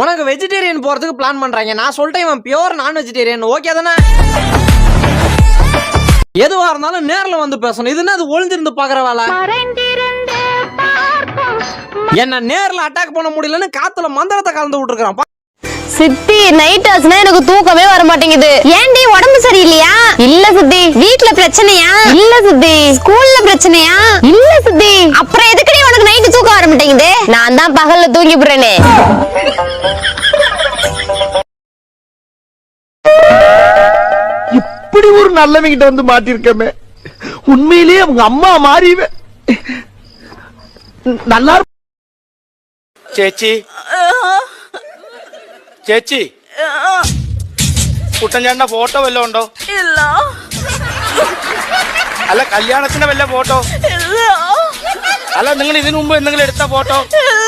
உனக்கு வெஜிடேரியன் போறதுக்கு பிளான் பண்றாங்க. நான் சொல்லிட்டேன் இவன் பியோர் நான் வெஜிடேரியன் ஓகே தானே? எதுவா இருந்தாலும் நேர்ல வந்து பேசணும். இது என்ன அது ஒளிஞ்சிருந்து பாக்குற வேலை? என்ன நேர்ல அட்டாக் பண்ண முடியலன்னு காத்துல மந்திரத்தை கலந்து விட்டுருக்கான் சித்தி நைட் ஆச்சுனா எனக்கு தூக்கமே வர மாட்டேங்குது. ஏன்டி உடம்பு சரியில்லையா? இல்ல சித்தி. வீட்ல பிரச்சனையா? இல்ல சித்தி. ஸ்கூல்ல பிரச்சனையா? இல்ல சித்தி. அப்புறம் நான் தான் பகல்ல தூங்கி போறேனே இப்படி ஒரு நல்லவங்கிட்ட வந்து மாட்டிருக்கமே உண்மையிலேயே அவங்க அம்மா மாறிவே நல்லா இருப்ப- ചേച്ചി ചേച്ചി കുട്ടൻചാണ്ട ഫോട്ടോ വല്ലതും ഉണ്ടോ ഇല്ല അല്ല കല്യാണത്തിന്റെ വല്ല ഫോട്ടോ ഇല്ല അല്ല നിങ്ങൾ ഇതിനു മുമ്പ് എന്തെങ്കിലും എടുത്ത ഫോട്ടോ ഇല്ല